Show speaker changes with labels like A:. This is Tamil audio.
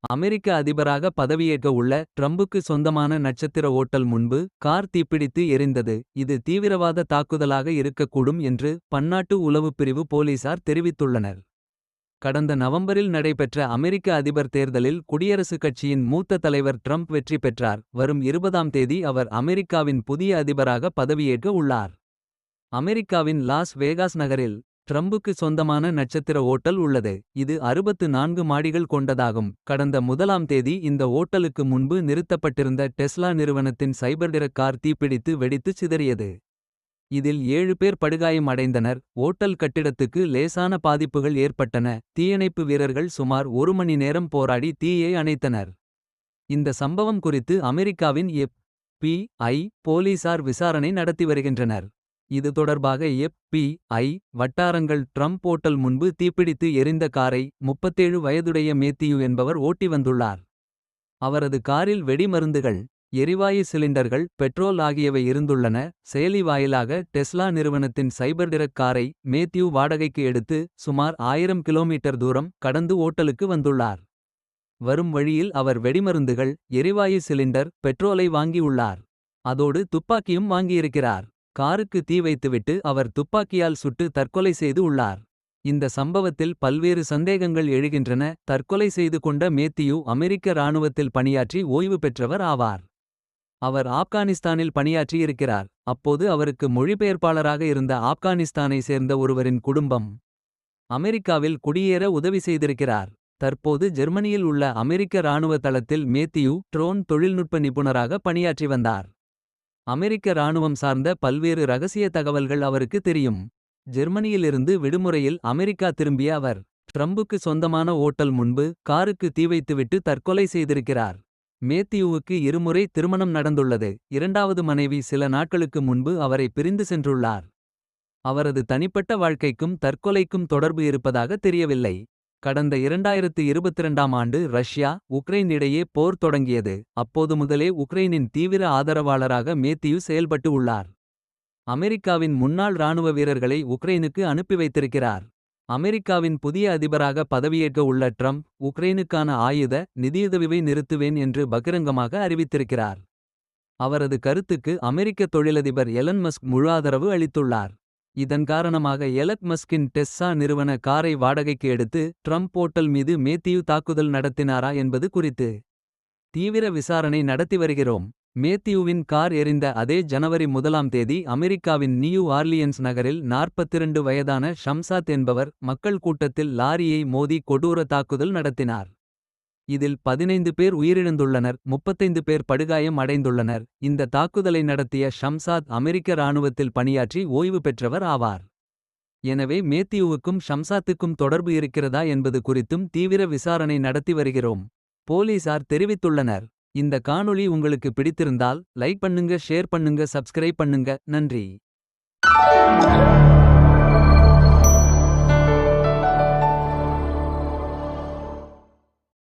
A: அமெரிக்க அதிபராக பதவியேற்க உள்ள ட்ரம்புக்கு சொந்தமான நட்சத்திர ஓட்டல் முன்பு கார் தீப்பிடித்து எரிந்தது. இது தீவிரவாத தாக்குதலாக இருக்கக்கூடும் என்று பன்னாட்டு உளவுப் பிரிவு போலீசார் தெரிவித்துள்ளனர். கடந்த நவம்பரில் நடைபெற்ற அமெரிக்க அதிபர் தேர்தலில் குடியரசுக் கட்சியின் மூத்த தலைவர் ட்ரம்ப் வெற்றி பெற்றார். வரும் இருபதாம் தேதி அவர் அமெரிக்காவின் புதிய அதிபராக பதவியேற்க உள்ளார். அமெரிக்காவின் லாஸ் வேகாஸ் நகரில் ட்ரம்புக்கு சொந்தமான நட்சத்திர ஓட்டல் உள்ளது. இது 64 மாடிகள் கொண்டதாகும். கடந்த முதலாம் தேதி இந்த ஓட்டலுக்கு முன்பு நிறுத்தப்பட்டிருந்த டெஸ்லா நிறுவனத்தின் சைபர்டிரக் கார் தீப்பிடித்து வெடித்து சிதறியது. இதில் ஏழு பேர் படுகாயம் அடைந்தனர். ஓட்டல் கட்டிடத்துக்கு லேசான பாதிப்புகள் ஏற்பட்டன. தீயணைப்பு வீரர்கள் சுமார் ஒரு மணி நேரம் போராடி தீயை அணைத்தனர். இந்த சம்பவம் குறித்து அமெரிக்காவின் எப். பி. ஐ. போலீசார் விசாரணை நடத்தி வருகின்றனர். இது தொடர்பாக எப். பி. ஐ. வட்டாரங்கள் ட்ரம்ப் ஓட்டல் முன்பு தீப்பிடித்து எரிந்த காரை. 37 வயதுடைய மேத்தியு என்பவர் ஓட்டி வந்துள்ளார். அவரது காரில் வெடிமருந்துகள். எரிவாயு சிலிண்டர்கள் பெட்ரோல் ஆகியவை இருந்துள்ளன. செயலி வாயிலாக டெஸ்லா நிறுவனத்தின் சைபர்டிரக் காரை. மேத்யூ வாடகைக்கு எடுத்து சுமார் ஆயிரம் கிலோமீட்டர் தூரம். கடந்து ஓட்டலுக்கு வந்துள்ளார். வரும் வழியில் அவர் வெடிமருந்துகள். எரிவாயு சிலிண்டர் பெட்ரோலை வாங்கியுள்ளார். அதோடு துப்பாக்கியும் வாங்கியிருக்கிறார். காருக்கு தீ வைத்துவிட்டு அவர் துப்பாக்கியால் சுட்டு தற்கொலை செய்து உள்ளார். இந்த சம்பவத்தில் பல்வேறு சந்தேகங்கள் எழுகின்றன. தற்கொலை செய்து கொண்ட மேத்தியூ அமெரிக்க இராணுவத்தில் பணியாற்றி ஓய்வு பெற்றவர் ஆவார். அவர் ஆப்கானிஸ்தானில் பணியாற்றியிருக்கிறார். அப்போது அவருக்கு மொழிபெயர்ப்பாளராக இருந்த ஆப்கானிஸ்தானை சேர்ந்த ஒருவரின் குடும்பம். அமெரிக்காவில் குடியேற உதவி செய்திருக்கிறார். தற்போது ஜெர்மனியில் உள்ள அமெரிக்க இராணுவ தளத்தில் மேத்தியூ ட்ரோன் தொழில்நுட்ப நிபுணராக பணியாற்றி வந்தார். அமெரிக்க இராணுவம் சார்ந்த பல்வேறு ரகசிய தகவல்கள் அவருக்கு தெரியும். ஜெர்மனியிலிருந்து விடுமுறையில் அமெரிக்கா திரும்பிய அவர். ட்ரம்புக்கு சொந்தமான ஓட்டல் முன்பு காருக்கு தீ வைத்துவிட்டு தற்கொலை செய்திருக்கிறார். மேத்யூவுக்கு இருமுறை திருமணம் நடந்துள்ளது. இரண்டாவது மனைவி சில நாட்களுக்கு முன்பு அவரை பிரிந்து சென்றுள்ளார். அவரது தனிப்பட்ட வாழ்க்கைக்கும் தற்கொலைக்கும் தொடர்பு இருப்பதாக தெரியவில்லை. கடந்த 2022ஆம் ஆண்டு ரஷ்யா உக்ரைன் இடையே போர் தொடங்கியது. அப்போது முதலே உக்ரைனின் தீவிர ஆதரவாளராக மேத்தியூ செயல்பட்டு உள்ளார். அமெரிக்காவின் முன்னாள் இராணுவ வீரர்களை உக்ரைனுக்கு அனுப்பி வைத்திருக்கிறார். அமெரிக்காவின் புதிய அதிபராக பதவியேற்க உள்ள ட்ரம்ப். உக்ரைனுக்கான ஆயுத நிதியுதவிவை நிறுத்துவேன் என்று பகிரங்கமாக அறிவித்திருக்கிறார். அவரது கருத்துக்கு அமெரிக்க தொழிலதிபர் எலன் மஸ்க் முழு ஆதரவு அளித்துள்ளார். இதன் காரணமாக எலக் மஸ்கின் டெஸ்ஸா நிறுவன காரை வாடகைக்கு எடுத்து. ட்ரம்ப் ஓட்டல் மீது மேத்யூ தாக்குதல் நடத்தினாரா என்பது குறித்து. தீவிர விசாரணை நடத்தி வருகிறோம். மேத்யூவின் கார் எரிந்த அதே ஜனவரி முதலாம் தேதி அமெரிக்காவின் நியூ ஆர்லியன்ஸ் நகரில் 42 வயதான ஷம்சாத் என்பவர். மக்கள் கூட்டத்தில் லாரியை மோதி கொடூர தாக்குதல் நடத்தினார். இதில் 15 பேர் உயிரிழந்துள்ளனர் 35 பேர் படுகாயம் அடைந்துள்ளனர். இந்த தாக்குதலை நடத்திய ஷம்சாத் அமெரிக்க இராணுவத்தில் பணியாற்றி ஓய்வு பெற்றவர் ஆவார். எனவே மேத்யூவுக்கும் ஷம்சாத்துக்கும் தொடர்பு இருக்கிறதா என்பது குறித்தும் தீவிர விசாரணை நடத்தி வருகிறோம். போலீசார் தெரிவித்துள்ளனர். இந்த காணொளி உங்களுக்கு பிடித்திருந்தால் லைக் பண்ணுங்க ஷேர் பண்ணுங்க சப்ஸ்கிரைப் பண்ணுங்க நன்றி.